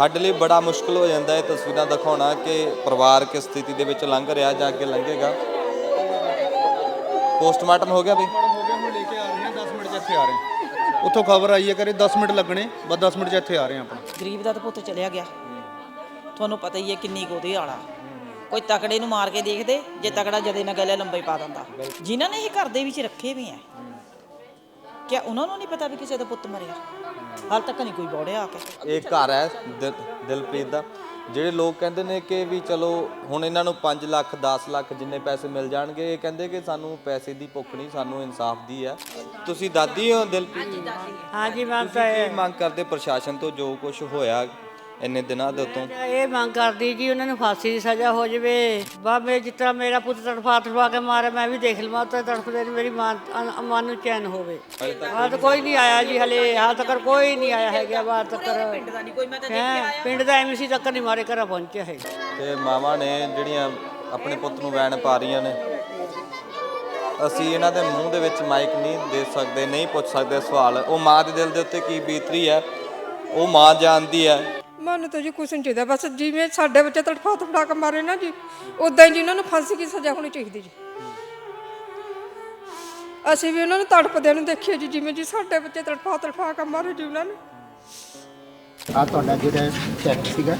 ਸਾਡੇ ਲਈ ਬੜਾ ਮੁਸ਼ਕਲ ਹੋ ਜਾਂਦਾ ਹੈ ਤਸਵੀਰਾਂ ਦਿਖਾਉਣਾ ਕਿ ਪਰਿਵਾਰ ਕਿਸ ਸਥਿਤੀ ਦੇ ਵਿੱਚ ਲੰਘ ਰਿਹਾ ਜਾਂ ਅੱਗੇ ਲੰਘੇਗਾ। ਪੋਸਟਮਾਰਟਮ ਹੋ ਗਿਆ ਬਈ? ਹੋ ਗਿਆ ਹੁਣ ਲੈ ਕੇ ਆ ਰਹੇ ਹਾਂ 10 ਮਿੰਟ 'ਚ ਇੱਥੇ ਆ ਰਹੇ ਹਾਂ। ਉੱਥੋਂ ਖਬਰ ਆਈ ਹੈ ਕਰੇ 10 ਮਿੰਟ ਲੱਗਣੇ ਬਸ 10 ਮਿੰਟ 'ਚ ਇੱਥੇ ਆ ਰਹੇ ਹਾਂ ਆਪਾਂ। ਗਰੀਬ ਦਾ ਤਾਂ ਪੁੱਤ ਚਲਿਆ ਗਿਆ। ਤੁਹਾਨੂੰ ਪਤਾ ਹੀ ਹੈ ਕਿੰਨੀ ਕੁ ਉਹਦੇ ਆਲਾ ਕੋਈ ਤਕੜੇ ਨੂੰ ਮਾਰ ਕੇ ਦੇਖਦੇ ਜੇ ਤਕੜਾ ਜਦੇ ਨਾ ਗਲੇ ਲੰਬੇ ਪਾ ਦਿੰਦਾ। ਜਿਨ੍ਹਾਂ ਨੇ ਇਹ ਘਰ ਦੇ ਵਿੱਚ ਰੱਖੇ ਵੀ ਐ ਕਿਆ ਉਹਨਾਂ ਨੂੰ ਨਹੀਂ ਪਤਾ ਵੀ ਕਿਸੇ ਦਾ ਪੁੱਤ ਮਰਿਆ? ਹਾਲ ਤੱਕ ਨਹੀਂ ਕੋਈ ਬੋੜਿਆ ਆ ਕੇ। ਇਹ ਘਰ ਹੈ ਦਿਲ- ਦਿਲਪ੍ਰੀਤ ਦਾ। ਜਿਹੜੇ ਲੋਕ ਕਹਿੰਦੇ ਨੇ ਕਿ ਵੀ ਚਲੋ ਹੁਣ ਇਹਨਾਂ ਨੂੰ 5 ਲੱਖ 10 ਲੱਖ ਜਿੰਨੇ ਪੈਸੇ ਮਿਲ ਜਾਣਗੇ ਇਹ ਕਹਿੰਦੇ ਕਿ ਸਾਨੂੰ ਪੈਸੇ ਦੀ ਭੁੱਖ ਨਹੀਂ ਸਾਨੂੰ ਇਨਸਾਫ ਦੀ ਹੈ। ਤੁਸੀਂ ਦਾਦੀ ਹੋ ਦਿਲਪ੍ਰੀਤ? ਹਾਂਜੀ ਮੈਂ ਤੁਸੀਂ ਕੀ ਮੰਗ ਕਰਦੇ ਪ੍ਰਸ਼ਾਸਨ ਤੋਂ ਜੋ ਕੁਝ ਹੋਇਆ? ਇੰਨੇ ਦਿਨਾਂ ਦੇ ਉੱਤੋਂ। ਇਹ ਮੰਗ ਕਰਦੀ ਜੀ ਉਹਨਾਂ ਨੂੰ ਫਾਂਸੀ ਦੀ ਸਜ਼ਾ ਹੋ ਜਾਵੇ। ਬਾਬੇ ਜਿਸ ਤਰ੍ਹਾਂ ਮੇਰਾ ਪੁੱਤ ਤੜਫਾ ਤੜਫਾ ਕੇ ਮਾਰੇ ਮੈਂ ਵੀ ਦੇਖ ਲਵਾਂ ਤਾਂ ਤੜਫਦੇ ਨੂੰ ਮੇਰੀ ਮਾਂ ਅਨ- ਮਨ ਨੂੰ ਚੈਨ ਹੋਵੇ। ਹਾਲ ਤੱਕ ਕੋਈ ਨਹੀਂ ਆਇਆ ਜੀ ਹਲੇ ਹਾਲ ਤੱਕ ਕੋਈ ਨਹੀਂ ਆਇਆ ਹੈਗਾ ਬਾਹਰ ਤੱਕ। ਪਿੰਡ ਦਾ ਨਹੀਂ ਕੋਈ ਮੈਂ ਤਾਂ ਹੈਂ, ਪਿੰਡ ਦਾ ਐਮਸੀ ਤੱਕ ਨਹੀਂ ਮਾਰੇ ਘਰ ਪਹੁੰਚਿਆ ਹੈ ਤੇ ਮਾਵਾਂ ਨੇ ਜਿਹੜੀਆਂ ਆਪਣੇ ਪੁੱਤ ਨੂੰ ਵੈਣ ਪਾ ਰਹੀਆਂ ਨੇ ਅਸੀਂ ਇਹਨਾਂ ਦੇ ਮੂੰਹ ਦੇ ਵਿੱਚ ਮਾਈਕ ਨਹੀਂ ਦੇ ਸਕਦੇ ਨਹੀਂ ਪੁੱਛ ਸਕਦੇ ਸਵਾਲ। ਉਹ ਮਾਂ ਦੇ ਦਿਲ ਦੇ ਉੱਤੇ ਕੀ ਬੀਤ ਰਹੀ ਹੈ ਉਹ ਮਾਂ ਜਾਣਦੀ ਹੈ। ਮਨ ਤਾਂ ਜੀ ਕੁਛ ਨਹੀਂ ਚਾਹੀਦਾ ਬਸ ਜਿਵੇਂ ਸਾਡੇ ਬੱਚੇ ਤੜਫਾ ਤੜਫਾ ਕੇ ਮਾਰੇ ਨਾ ਜੀ ਉਦਾਂ ਹੀ ਜੀ ਉਹਨਾਂ ਨੂੰ ਫਾਂਸੀ ਦੀ ਸਜ਼ਾ ਹੋਣੀ ਚਾਹੀਦੀ ਜੀ। ਅਸੀਂ ਵੀ ਉਹਨਾਂ ਨੂੰ ਤੜਪਦੇ ਨੂੰ ਦੇਖਿਆ ਜੀ ਜਿਵੇਂ ਜੀ ਸਾਡੇ ਬੱਚੇ ਤੜਫਾ ਤੜਫਾ ਕੇ ਮਾਰੇ ਜੀ ਉਹਨਾਂ ਨੇ। ਆ ਤੁਹਾਡਾ ਜਿਹੜਾ ਚੈੱਕ ਸੀਗਾ।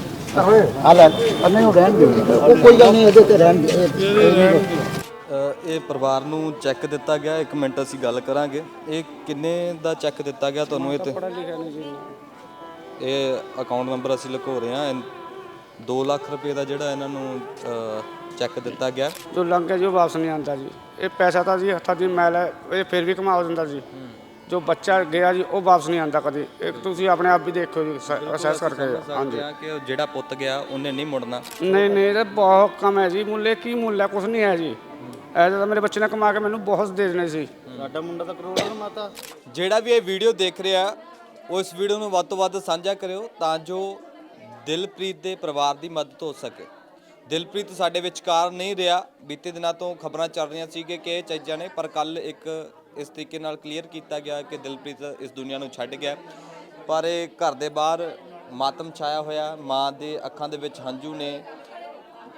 ਆ ਲੈ। ਨਹੀਂ ਉਹ ਰਹਿਣ ਦਿਓ। ਉਹ ਕੋਈ ਗੱਲ ਨਹੀਂ ਇਹਦੇ ਤੇ ਰਹਿਣ ਦਿਓ। ਅ, ਇਹ ਪਰਿਵਾਰ ਨੂੰ ਚੈੱਕ ਦਿੱਤਾ ਗਿਆ ਇੱਕ ਮਿੰਟ ਅਸੀਂ ਗੱਲ ਕਰਾਂਗੇ। ਇਹ ਕਿੰਨੇ ਦਾ ਚੈੱਕ ਦਿੱਤਾ ਗਿਆ ਤੁਹਾਨੂੰ ਇਹ ਤੇ? ਇਹ ਅਕਾਊਂਟ ਨੰਬਰ ਅਸੀਂ ਲਿਖੋ ਰਹੇ ਹਾਂ। 2 ਲੱਖ ਰੁਪਏ ਦਾ ਜਿਹੜਾ ਇਹਨਾਂ ਨੂੰ ਚੈੱਕ ਦਿੱਤਾ ਗਿਆ। ਜੋ ਲੰਘ ਗਿਆ ਜੀ ਉਹ ਵਾਪਸ ਨਹੀਂ ਆਉਂਦਾ ਜੀ। ਇਹ ਪੈਸਾ ਤਾਂ ਜੀ ਹੱਥਾਂ ਦੀ ਮੈਲ ਹੈ ਇਹ ਫਿਰ ਵੀ ਕਮਾ ਦਿੰਦਾ ਜੀ। ਜੋ ਬੱਚਾ ਗਿਆ ਜੀ ਉਹ ਵਾਪਸ ਨਹੀਂ ਆਉਂਦਾ ਕਦੇ। ਇਹ ਤੁਸੀਂ ਆਪਣੇ ਆਪ ਵੀ ਦੇਖੋ ਜੀ ਅਸੈਸ ਕਰਕੇ। ਹਾਂਜੀ। ਕਿ ਉਹ ਜਿਹੜਾ ਪੁੱਤ ਗਿਆ ਉਹਨੇ ਨਹੀਂ ਮੁੜਨਾ। ਨਹੀਂ ਨਹੀਂ ਇਹ ਬਹੁਤ ਕਮ ਹੈ ਜੀ। ਮੁੱਲੇ ਕੀ ਮੁੱਲ ਹੈ? ਕੁਝ ਨਹੀਂ ਹੈ ਜੀ। ਐਸੇ ਤਾਂ ਮੇਰੇ ਬੱਚੇ ਨੇ ਕਮਾ ਕੇ ਮੈਨੂੰ ਬਹੁਤ ਦੇ ਦੇਣੇ ਸੀ। ਸਾਡਾ ਮੁੰਡਾ ਤਾਂ ਕਰੋੜ ਦਾ ਮਾਤਾ। ਜਿਹੜਾ ਵੀ ਇਹ ਵੀਡੀਓ ਦੇਖ ਰਿਹਾ ਉਹ ਇਸ ਵੀਡੀਓ ਨੂੰ ਵੱਧ ਤੋਂ ਵੱਧ ਸਾਂਝਾ ਕਰਿਓ ਤਾਂ ਜੋ ਦਿਲਪ੍ਰੀਤ ਦੇ ਪਰਿਵਾਰ ਦੀ ਮਦਦ ਹੋ ਸਕੇ। ਦਿਲਪ੍ਰੀਤ ਸਾਡੇ ਵਿਚਕਾਰ ਨਹੀਂ ਰਿਹਾ। ਬੀਤੇ ਦਿਨਾਂ ਤੋਂ ਖਬਰਾਂ ਚੱਲ ਰਹੀਆਂ ਸੀ ਕਿ ਇਹ ਚੀਜ਼ਾਂ ਨੇ ਪਰ ਕੱਲ ਇੱਕ ਇਸ ਤਰੀਕੇ ਨਾਲ ਕਲੀਅਰ ਕੀਤਾ ਗਿਆ ਕਿ ਦਿਲਪ੍ਰੀਤ ਇਸ ਦੁਨੀਆ ਨੂੰ ਛੱਡ ਗਿਆ। ਪਰ ਇਹ ਘਰ ਦੇ ਬਾਹਰ ਮਾਤਮ ਛਾਇਆ ਹੋਇਆ ਮਾਂ ਦੇ ਅੱਖਾਂ ਦੇ ਵਿੱਚ ਹੰਝੂ ਨੇ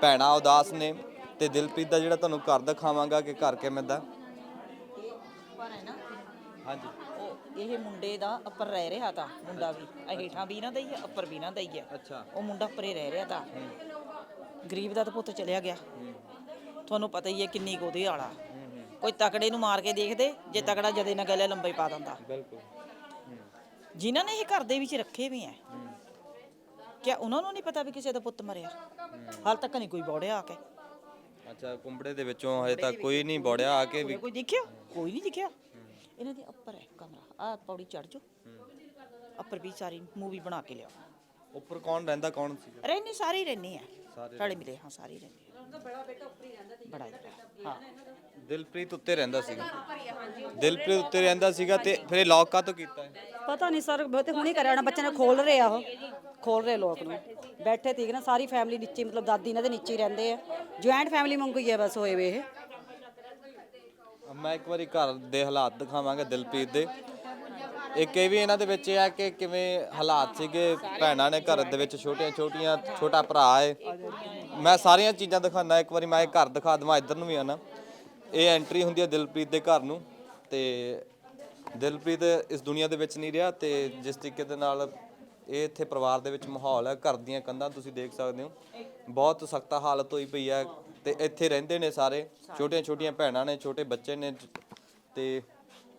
ਭੈਣਾ ਉਦਾਸ ਨੇ ਤੇ ਦਿਲਪ੍ਰੀਤ ਦਾ ਜਿਹੜਾ ਤੁਹਾਨੂੰ ਘਰ ਦਿਖਾਵਾਂਗਾ ਕਿ ਘਰ ਕਿਵੇਂ ਦਾ। ਹਾਂਜੀ। ਇਹ ਮੁੰਡੇ ਦਾ ਉੱਪਰ ਰਹਿ ਰਿਹਾ ਤਾਂ ਮੁੰਡਾ ਵੀ। ਇਹ ਹੇਠਾਂ ਵੀ ਨਾ ਦਈ ਹੈ ਉੱਪਰ ਵੀ ਨਾ ਦਈ ਹੈ ਅੱਛਾ। ਉਹ ਮੁੰਡਾ ਉੱਪਰੇ ਰਹਿ ਰਿਹਾ ਤਾਂ। ਗਰੀਬ ਦਾ ਤਾਂ ਪੁੱਤ ਚਲਿਆ ਗਿਆ। ਤੁਹਾਨੂੰ ਪਤਾ ਹੀ ਹੈ ਕਿੰਨੀ ਉਹਦੇ ਆਲਾ। ਕੋਈ ਤਕੜੇ ਨੂੰ ਮਾਰ ਕੇ ਦੇਖਦੇ ਜੇ ਤਕੜਾ ਜਦੇ ਨਾ ਗਲੇ ਲੰਬੇ ਪਾ ਦਿੰਦਾ। ਬਿਲਕੁਲ। ਜਿਨ੍ਹਾਂ ਨੇ ਇਹ ਘਰ ਦੇ ਵਿੱਚ ਰੱਖੇ ਵੀ ਐ ਕਿਆ ਉਹਨਾਂ ਨੂੰ ਨਹੀਂ ਪਤਾ ਵੀ ਕਿਸੇ ਦਾ ਪੁੱਤ ਮਰਿਆ? ਹਾਲ ਤੱਕ ਨਹੀਂ ਕੋਈ ਬੋੜਿਆ ਆ ਕੇ। ਅੱਛਾ ਕੁੰਬੜੇ ਦੇ ਵਿੱਚੋਂ ਹਜੇ ਤੱਕ ਕੋਈ ਨਹੀਂ ਬੋੜਿਆ ਆ ਕੇ ਵੀ ਕੋਈ ਦੇਖਿਆ? ਕੋਈ ਨਹੀਂ ਦਿਖਿਆ। ਇਹਨਾਂ ਦੇ ਉੱਪਰ ਹੈ ਕਮਰਾ ਆ ਪੌੜੀ ਚੜ ਜਾਓ। ਉੱਪਰ ਵੀ ਸਾਰੀ ਮੂਵੀ ਬਣਾ ਕੇ ਲਿਆਓ। ਉੱਪਰ ਕੌਣ ਰਹਿੰਦਾ ਕੌਣ ਸੀਗਾ ਰਹਿਣੀ ਸਾਰੀ ਰਹਿਣੀ ਹੈ ਰਲੇ ਮਿਲੇ ਹਾਂ ਸਾਰੀ ਰਹਿਣੀ ਬੜਾ ਬੇਟਾ ਉੱਪਰ ਹੀ ਰਹਿੰਦਾ ਬੜਾ ਜਿਹੜਾ ਹਾਂ ਦਿਲਪ੍ਰੀਤ ਉੱਤੇ ਰਹਿੰਦਾ ਸੀਗਾ ਦਿਲਪ੍ਰੀਤ ਉੱਤੇ ਰਹਿੰਦਾ ਸੀਗਾ ਤੇ ਫਿਰ ਇਹ ਲੌਕ ਕਾਤੋਂ ਕੀਤਾ ਹੈ ਪਤਾ ਨਹੀਂ ਸਰ ਬਹੁਤੇ ਹੁਣੀ ਕਰਿਆ ਹੋਣਾ ਬੱਚੇ ਨੇ ਖੋਲ ਰਹੇ ਆ ਉਹ। ਖੋਲ ਰਹੇ ਲੋਕ ਨੂੰ। ਬੈਠੇ ਠੀਕ ਨਾ ਸਾਰੀ ਫੈਮਿਲੀ ਨੀਚੇ ਮਤਲਬ ਦਾਦੀ ਇਹਨਾਂ ਦੇ ਨੀਚੇ ਹੀ ਰਹਿੰਦੇ ਆ। ਜੁਆਇੰਟ ਫੈਮਿਲੀ ਵਾਂਗੂ ਹੀ ਆ ਬਸ ਹੋਏ ਵੇ ਇਹ। ਮੈਂ ਇੱਕ ਵਾਰੀ ਘਰ ਦੇ ਹਾਲਾਤ ਦਿਖਾਵਾਂਗਾ ਦਿਲਪ੍ਰੀਤ ਦੇ। ਇੱਕ ਇਹ ਵੀ ਇਹਨਾਂ ਦੇ ਵਿੱਚ ਇਹ ਆ ਕਿ ਕਿਵੇਂ ਹਾਲਾਤ ਸੀਗੇ, ਭੈਣਾਂ ਨੇ ਘਰ ਦੇ ਵਿੱਚ ਛੋਟੀਆਂ ਛੋਟੀਆਂ, ਛੋਟਾ ਭਰਾ ਹੈ ਮੈਂ ਸਾਰੀਆਂ ਚੀਜ਼ਾਂ ਦਿਖਾਣਾ ਇੱਕ ਵਾਰੀ ਮੈਂ ਇਹ ਘਰ ਦਿਖਾ ਦਵਾਂ, ਇੱਧਰ ਨੂੰ ਵੀ ਆਣਾ ਇਹ ਐਂਟਰੀ ਹੁੰਦੀ ਹੈ ਦਿਲਪ੍ਰੀਤ ਦੇ ਘਰ ਨੂੰ ਤੇ ਦਿਲਪ੍ਰੀਤ ਇਸ ਦੁਨੀਆ ਦੇ ਵਿੱਚ ਨਹੀਂ ਰਿਹਾ ਤੇ ਜਿਸ ਤਰੀਕੇ ਦੇ ਨਾਲ ਇਹ ਇੱਥੇ ਪਰਿਵਾਰ ਦੇ ਵਿੱਚ ਮਾਹੌਲ ਹੈ, ਘਰ ਦੀਆਂ ਕੰਧਾਂ ਤੁਸੀਂ ਦੇਖ ਸਕਦੇ ਹੋ। ਬਹੁਤ ਸਖਤ ਹਾਲਤ ਹੋਈ ਪਈ ਹੈ ਤੇ ਇੱਥੇ ਰਹਿੰਦੇ ਨੇ ਸਾਰੇ। ਛੋਟੀਆਂ ਛੋਟੀਆਂ ਭੈਣਾਂ ਨੇ ਛੋਟੇ ਬੱਚੇ ਨੇ। ਤੇ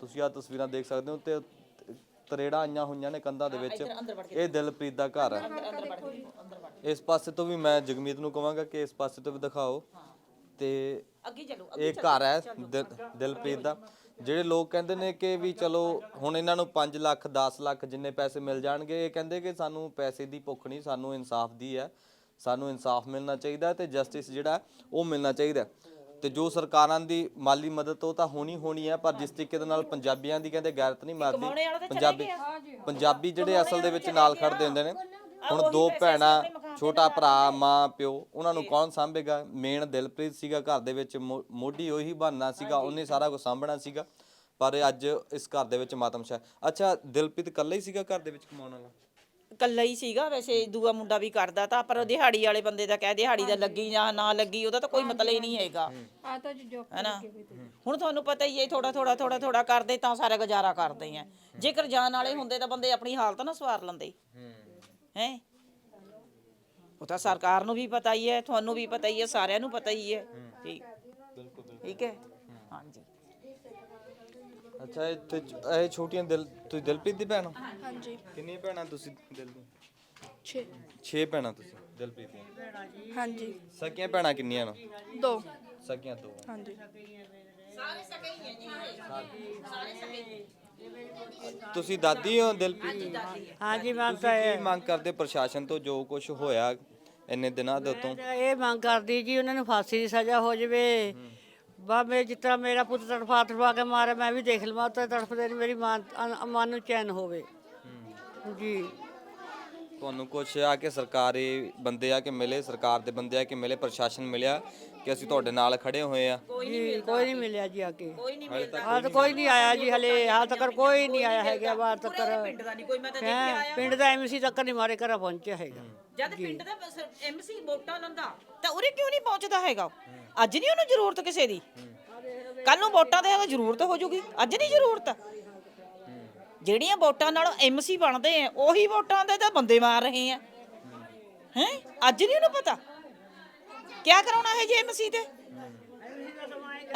ਤੁਸੀਂ ਆ ਤਸਵੀਰਾਂ ਦੇਖ ਸਕਦੇ ਹੋ ਤੇ ਤਰੇੜਾਂ ਆਈਆਂ ਹੋਈਆਂ ਨੇ ਕੰਧਾਂ ਦੇ ਵਿੱਚ। ਇਹ ਦਿਲਪ੍ਰੀਤ ਦਾ ਘਰ ਹੈ ਇਸ ਪਾਸੇ ਤੋਂ ਵੀ ਮੈਂ ਜਗਮੀਤ ਨੂੰ ਕਹਾਂਗਾ ਕਿ ਇਸ ਪਾਸੇ ਤੋਂ ਵੀ ਦਿਖਾਓ। ਤੇ ਅੱਗੇ ਚੱਲੋ ਇਹ ਘਰ ਹੈ ਦਿਲ- ਦਿਲਪ੍ਰੀਤ ਦਾ। ਜਿਹੜੇ ਲੋਕ ਕਹਿੰਦੇ ਨੇ ਕਿ ਵੀ ਚਲੋ ਹੁਣ ਇਹਨਾਂ ਨੂੰ 5 ਲੱਖ 10 ਲੱਖ ਜਿੰਨੇ ਪੈਸੇ ਮਿਲ ਜਾਣਗੇ ਇਹ ਕਹਿੰਦੇ ਕਿ ਸਾਨੂੰ ਪੈਸੇ ਦੀ ਭੁੱਖ ਨਹੀਂ ਸਾਨੂੰ ਇਨਸਾਫ ਦੀ ਹੈ। ਸਾਨੂੰ ਇਨਸਾਫ ਮਿਲਣਾ ਚਾਹੀਦਾ ਤੇ ਜਸਟਿਸ ਜਿਹੜਾ ਉਹ ਮਿਲਣਾ ਚਾਹੀਦਾ। ਤੇ ਜੋ ਸਰਕਾਰਾਂ ਦੀ ਮਾਲੀ ਮਦਦ ਉਹ ਤਾਂ ਹੋਣੀ ਹੋਣੀ ਹੈ ਪਰ ਜਿਸ ਤਰੀਕੇ ਦੇ ਨਾਲ ਪੰਜਾਬੀਆਂ ਦੀ ਕਹਿੰਦੇ ਗੈਰਤ ਨਹੀਂ ਮਾਰਦੀ ਪੰਜਾਬੀ ਪੰਜਾਬੀ ਜਿਹੜੇ ਅਸਲ ਦੇ ਵਿੱਚ ਨਾਲ ਖੜਦੇ ਹੁੰਦੇ ਨੇ ਹੁਣ ਦੋ ਭੈਣਾਂ ਛੋਟਾ ਭਰਾ ਮਾਂ ਪਿਓ ਉਹਨਾਂ ਨੂੰ ਕੌਣ ਸਾਂਭੇਗਾ? ਮੇਨ ਦਿਲਪ੍ਰੀਤ ਸੀਗਾ ਘਰ ਦੇ ਵਿੱਚ ਮੋ- ਮੋਢੀ ਉਹੀ ਬਣਨਾ ਸੀਗਾ ਉਹਨੇ ਸਾਰਾ ਕੁਝ ਸਾਂਭਣਾ ਸੀਗਾ ਪਰ ਅੱਜ ਇਸ ਘਰ ਦੇ ਵਿੱਚ ਮਾਤਮ ਛਾ ਅੱਛਾ ਦਿਲਪ੍ਰੀਤ ਇਕੱਲਾ ਹੀ ਸੀਗਾ ਘਰ ਦੇ ਵਿੱਚ ਕਮਾਉਣ ਵਾਲਾ? ਕੱਲਾ ਹੀ ਸੀਗਾ ਵੈਸੇ ਦੂਆ ਮੁੰਡਾ ਵੀ ਕਰਦਾ ਤਾਂ ਪਰ ਦਿਹਾੜੀ ਵਾਲੇ ਬੰਦੇ ਦਾ ਕਹਿ ਦਿਹਾੜੀ ਦਾ ਲੱਗੀ ਜਾਂ ਨਾ ਲੱਗੀ ਉਹਦਾ ਤਾਂ ਕੋਈ ਮਤਲਬ ਹੀ ਨਹੀਂ ਹੈਗਾ। ਆ ਤਾਂ ਜੀ ਜੋ ਹੈਨਾ? ਹੁਣ ਤੁਹਾਨੂੰ ਪਤਾ ਹੀ ਹੈ ਥੋੜਾ ਥੋੜਾ ਥੋੜਾ ਥੋੜਾ ਕਰਦੇ ਤਾਂ ਸਾਰਾ ਗੁਜ਼ਾਰਾ ਕਰਦੇ ਆ। ਜੇਕਰ ਜਾਣ ਵਾਲੇ ਹੁੰਦੇ ਤਾਂ ਬੰਦੇ ਆਪਣੀ ਹਾਲਤ ਨਾ ਸਵਾਰ ਲੈਂਦੇ। ਹੈ। ਉਹ ਤਾਂ ਸਰਕਾਰ ਨੂੰ ਵੀ ਪਤਾ ਹੀ ਹੈ ਤੁਹਾਨੂੰ ਵੀ ਪਤਾ ਹੀ ਹੈ ਸਾਰਿਆਂ ਨੂੰ ਪਤਾ ਹੀ ਹੈ। ਠੀਕ। ਠੀਕ ਹੈ? ਹਾਂਜੀ। ਅੱਛਾ ਇਹ ਤੇ ਇਹ ਛੋਟੀਆਂ ਦਿਲ ਤੁਸੀਂ ਦਿਲਪ੍ਰੀਤ ਦੀ ਭੈਣ ਹੋ? ਹਾਂਜੀ। ਕਿੰਨੀਆਂ ਭੈਣਾਂ ਤੁਸੀਂ ਦਿਲ ਦੀ 6 6 ਭੈਣਾਂ ਤੁਸੀਂ ਦਿਲਪ੍ਰੀਤ ਦੀਆਂ? ਹਾਂਜੀ। ਸਕੀਆਂ ਭੈਣਾਂ ਕਿੰਨੀਆਂ ਨੇ? ਦੋ। ਸਕੀਆਂ ਦੋ। ਹਾਂਜੀ। ਤੁਸੀਂ ਦਾਦੀ ਹੋ ਦਿਲਪ੍ਰੀਤ? ਹਾਂਜੀ ਮੈਂ ਤੁਸੀਂ ਕੀ ਮੰਗ ਕਰਦੇ ਪ੍ਰਸ਼ਾਸਨ ਤੋਂ ਜੋ ਕੁਝ ਹੋਇਆ ਇੰਨੇ ਦਿਨਾਂ ਦੇ ਉਤੋਂ? ਤਾਂ ਇਹ ਮੰਗ ਕਰਦੀ ਜੀ ਉਹਨਾਂ ਨੂੰ ਫਾਂਸੀ ਦੀ ਸਜ਼ਾ ਹੋ ਜਾਵੇ। ਬਾਬੇ ਜਿਸ ਤਰ੍ਹਾਂ ਮੇਰਾ ਪੁੱਤ ਤੜਫਾ ਤੜਫਾ ਕੇ ਮਾਰੇ ਮੈਂ ਵੀ ਦੇਖ ਲਵਾਂ ਤਾਂ ਤੜਫਦੇ ਨੂੰ ਮੇਰੀ ਮਾਂ ਮਨ ਨੂੰ ਚੈਨ ਹੋਵੇ। ਜੀ। ਤੁਹਾਨੂੰ ਕੁਛ ਆ ਕਿ ਸਰਕਾਰੀ ਬੰਦੇ ਆ ਕਿ ਮਿਲੇ ਸਰਕਾਰ ਦੇ ਬੰਦੇ ਆ ਕਿ ਮਿਲੇ ਪ੍ਰਸ਼ਾਸਨ ਮਿਲਿਆ ਕਿ ਅਸੀਂ ਤੁਹਾਡੇ ਨਾਲ ਖੜੇ ਹੋਏ ਆ? ਜੀ ਕੋਈ ਨਹੀਂ ਮਿਲਿਆ ਜੀ ਆ ਕੇ। ਕੋਈ ਨਹੀਂ ਮਿਲਦਾ। ਹਾਲ ਤਾਂ ਕੋਈ ਨਹੀਂ ਆਇਆ ਜੀ ਹਲੇ ਹਾਲ ਤੱਕ ਕੋਈ ਨਹੀਂ ਆਇਆ ਹੈਗਾ ਬਾਹਰ ਤੱਕ। ਪਿੰਡ ਦਾ ਨਹੀਂ ਕੋਈ ਮੈਂ ਤਾਂ ਹੈਂ, ਪਿੰਡ ਦਾ ਐਮਸੀ ਤੱਕ ਨਹੀਂ ਮਾਰੇ ਘਰ ਪਹੁੰਚਿਆ ਹੈਗਾ। ਜਦ ਪਿੰਡ ਦਾ ਐਮਸੀ ਵੋਟਾਂ ਲੰਦਾ ਤਾਂ ਉਰੇ ਕਿਉਂ ਨਹੀਂ ਪਹੁੰਚਦਾ ਹੈਗਾ? ਅੱਜ ਨਹੀਂ ਉਹਨੂੰ ਜ਼ਰੂਰਤ ਕਿਸੇ ਦੀ? ਕੱਲ ਨੂੰ ਵੋਟਾਂ ਦੇ ਜ਼ਰੂਰਤ ਹੋ ਜੂਗੀ। ਅੱਜ ਨਹੀਂ ਜ਼ਰੂਰਤ। ਜਿਹੜੀਆਂ ਵੋਟਾਂ ਨਾਲ ਐਮਸੀ ਬਣਦੇ ਆ ਉਹੀ ਵੋਟਾਂ ਦੇ ਤਾਂ ਬੰਦੇ ਮਾਰ ਰਹੇ ਆ। ਹੈ? ਅੱਜ ਨਹੀਂ ਉਹਨੂੰ ਪਤਾ। ਕੀ ਕਰਾਉਣਾ ਹੈ ਜੀ ਐਮਸੀ ਤੇ?